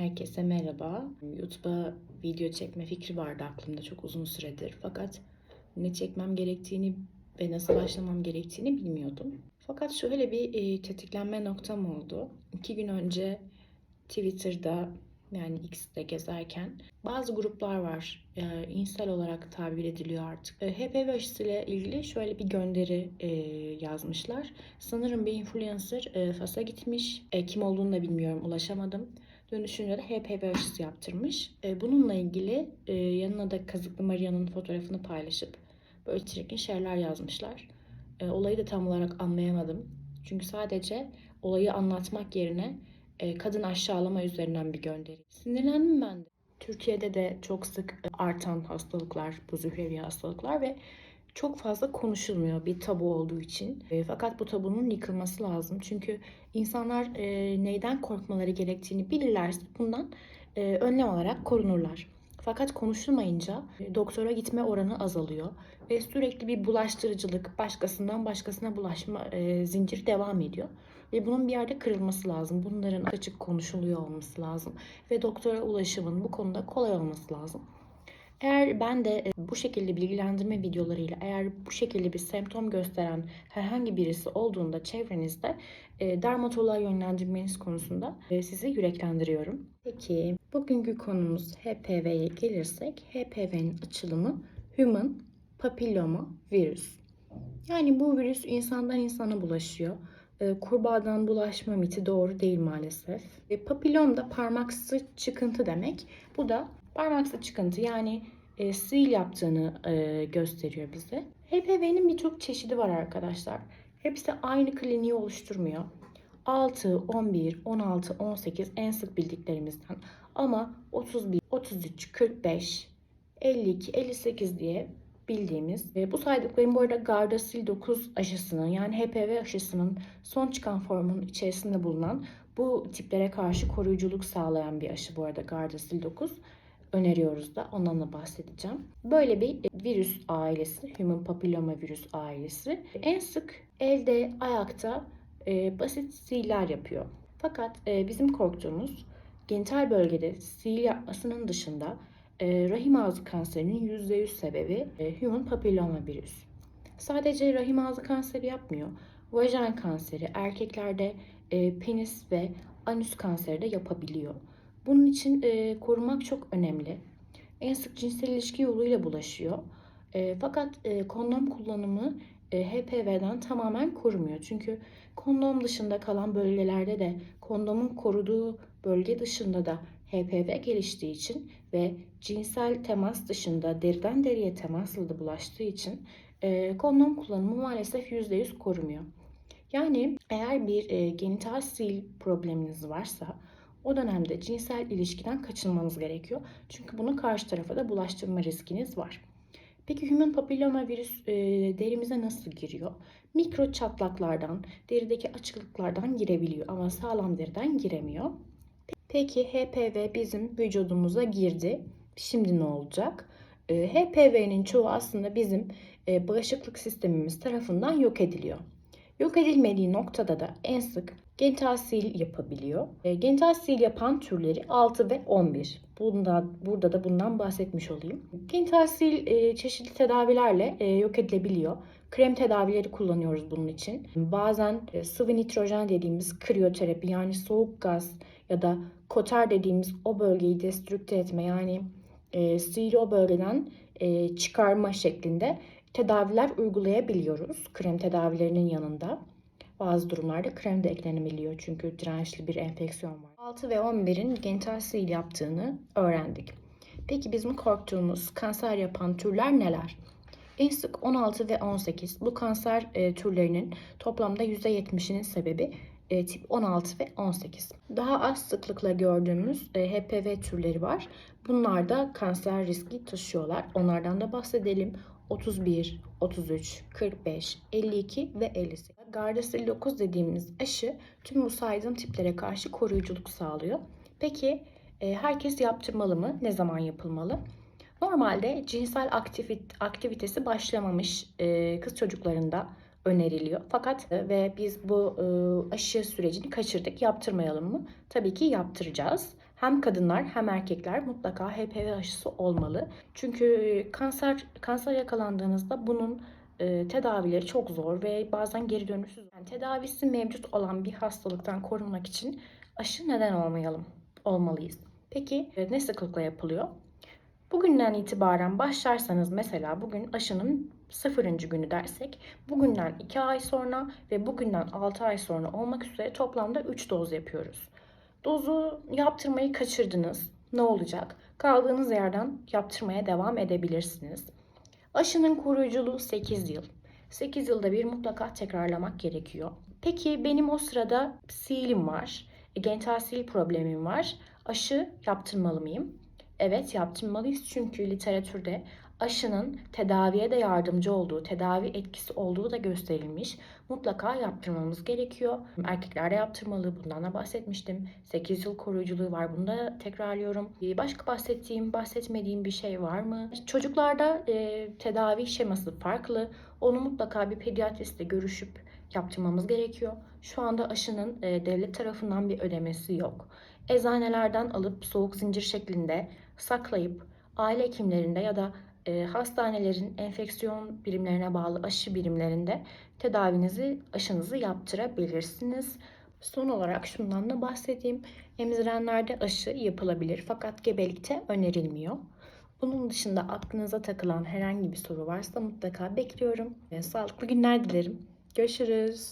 Herkese merhaba. YouTube'a video çekme fikri vardı aklımda çok uzun süredir. Fakat ne çekmem gerektiğini ve nasıl başlamam gerektiğini bilmiyordum. Fakat şöyle bir e, tetiklenme noktam oldu. İki gün önce Twitter'da yani X'te gezerken bazı gruplar var. E, insel olarak tabir ediliyor artık. E, HPV aşısıyla ilgili şöyle bir gönderi e, yazmışlar. Sanırım bir influencer e, Fas'a gitmiş. E, kim olduğunu da bilmiyorum, ulaşamadım. Dönüşünce de HPV aşısı yaptırmış. E, bununla ilgili e, yanına da Kazıklı Maria'nın fotoğrafını paylaşıp böyle çirkin şeyler yazmışlar. E, olayı da tam olarak anlayamadım. Çünkü sadece olayı anlatmak yerine kadın aşağılama üzerinden bir gönderi. Sinirlendim ben de. Türkiye'de de çok sık artan hastalıklar, bu zührevi hastalıklar ve çok fazla konuşulmuyor bir tabu olduğu için. E, fakat bu tabunun yıkılması lazım. Çünkü insanlar e, neyden korkmaları gerektiğini bilirlerse bundan e, önlem olarak korunurlar. Fakat konuşulmayınca e, doktora gitme oranı azalıyor ve sürekli bir bulaştırıcılık, başkasından başkasına bulaşma e, zinciri devam ediyor. Ve bunun bir yerde kırılması lazım. Bunların açık konuşuluyor olması lazım. Ve doktora ulaşımın bu konuda kolay olması lazım. Eğer ben de e, bu şekilde bilgilendirme videolarıyla eğer bu şekilde bir semptom gösteren herhangi birisi olduğunda çevrenizde e, dermatoloğa yönlendirmeniz konusunda e, sizi yüreklendiriyorum. Peki bugünkü konumuz HPV'ye gelirsek HPV'nin açılımı Human Papilloma Virüs. Yani bu virüs insandan insana bulaşıyor. Kurbağadan bulaşma miti doğru değil maalesef. Papillom da parmaksı çıkıntı demek. Bu da parmaksı çıkıntı yani e, sil yaptığını e, gösteriyor bize. HPV'nin birçok çeşidi var arkadaşlar. Hepsi aynı kliniği oluşturmuyor. 6, 11, 16, 18 en sık bildiklerimizden. Ama 31, 33, 45, 52, 58 diye bildiğimiz ve bu saydıklarım bu arada Gardasil 9 aşısının yani HPV aşısının son çıkan formunun içerisinde bulunan bu tiplere karşı koruyuculuk sağlayan bir aşı bu arada Gardasil 9 öneriyoruz da ondan da bahsedeceğim. Böyle bir virüs ailesi, Human Papilloma virüs ailesi en sık elde, ayakta e, basit sihirler yapıyor. Fakat e, bizim korktuğumuz genital bölgede sihir yapmasının dışında e, rahim ağzı kanserinin %100 sebebi e, human papilloma virüs. Sadece rahim ağzı kanseri yapmıyor. Vajin kanseri, erkeklerde e, penis ve anüs kanseri de yapabiliyor. Bunun için e, korumak çok önemli. En sık cinsel ilişki yoluyla bulaşıyor. E, fakat e, kondom kullanımı e, HPV'den tamamen korumuyor. Çünkü kondom dışında kalan bölgelerde de kondomun koruduğu bölge dışında da HPV geliştiği için ve cinsel temas dışında deriden deriye temasla da bulaştığı için e, kondom kullanımı maalesef %100 korumuyor. Yani eğer bir e, genital sil probleminiz varsa o dönemde cinsel ilişkiden kaçınmanız gerekiyor. Çünkü bunu karşı tarafa da bulaştırma riskiniz var. Peki human papilloma virüs e, derimize nasıl giriyor? Mikro çatlaklardan, derideki açıklıklardan girebiliyor ama sağlam deriden giremiyor. Peki HPV bizim vücudumuza girdi. Şimdi ne olacak? E, HPV'nin çoğu aslında bizim e, bağışıklık sistemimiz tarafından yok ediliyor. Yok edilmediği noktada da en sık genital sil yapabiliyor. E, genital sil yapan türleri 6 ve 11. Bunda, burada da bundan bahsetmiş olayım. Genital sil e, çeşitli tedavilerle e, yok edilebiliyor. Krem tedavileri kullanıyoruz bunun için. Bazen e, sıvı nitrojen dediğimiz kriyoterapi yani soğuk gaz ya da koter dediğimiz o bölgeyi destrükte etme yani e, o bölgeden çıkarma şeklinde tedaviler uygulayabiliyoruz. Krem tedavilerinin yanında. Bazı durumlarda krem de eklenebiliyor çünkü dirençli bir enfeksiyon var. 6 ve 11'in genital sil yaptığını öğrendik. Peki bizim korktuğumuz kanser yapan türler neler? En sık 16 ve 18 bu kanser e, türlerinin toplamda %70'inin sebebi e, tip 16 ve 18. Daha az sıklıkla gördüğümüz e, HPV türleri var. Bunlar da kanser riski taşıyorlar. Onlardan da bahsedelim. 31, 33, 45, 52 ve 58. Gardasil 9 dediğimiz aşı tüm bu saydığım tiplere karşı koruyuculuk sağlıyor. Peki e, herkes yaptırmalı mı? Ne zaman yapılmalı? Normalde cinsel aktivit aktivitesi başlamamış e, kız çocuklarında öneriliyor. Fakat e, ve biz bu e, aşı sürecini kaçırdık. Yaptırmayalım mı? Tabii ki yaptıracağız. hem kadınlar hem erkekler mutlaka HPV aşısı olmalı. Çünkü kanser kanser yakalandığınızda bunun e, tedavileri çok zor ve bazen geri dönüşsüz. Yani tedavisi mevcut olan bir hastalıktan korunmak için aşı neden olmayalım? Olmalıyız. Peki e, ne sıklıkla yapılıyor? Bugünden itibaren başlarsanız mesela bugün aşının sıfırıncı günü dersek bugünden 2 ay sonra ve bugünden 6 ay sonra olmak üzere toplamda 3 doz yapıyoruz. Dozu yaptırmayı kaçırdınız. Ne olacak? Kaldığınız yerden yaptırmaya devam edebilirsiniz. Aşının koruyuculuğu 8 yıl. 8 yılda bir mutlaka tekrarlamak gerekiyor. Peki benim o sırada silim var, genital sil problemim var. Aşı yaptırmalı mıyım? Evet yaptırmalıyız çünkü literatürde aşının tedaviye de yardımcı olduğu, tedavi etkisi olduğu da gösterilmiş. Mutlaka yaptırmamız gerekiyor. Erkekler de yaptırmalı. Bundan da bahsetmiştim. 8 yıl koruyuculuğu var. Bunu da tekrarlıyorum. Ee, Başka bahsettiğim, bahsetmediğim bir şey var mı? Çocuklarda e, tedavi şeması farklı. Onu mutlaka bir pediatristle görüşüp yaptırmamız gerekiyor. Şu anda aşının e, devlet tarafından bir ödemesi yok. Eczanelerden alıp soğuk zincir şeklinde saklayıp aile hekimlerinde ya da e, hastanelerin enfeksiyon birimlerine bağlı aşı birimlerinde tedavinizi, aşınızı yaptırabilirsiniz. Son olarak şundan da bahsedeyim. Emzirenlerde aşı yapılabilir fakat gebelikte önerilmiyor. Bunun dışında aklınıza takılan herhangi bir soru varsa mutlaka bekliyorum. Sağlıklı günler dilerim. Görüşürüz.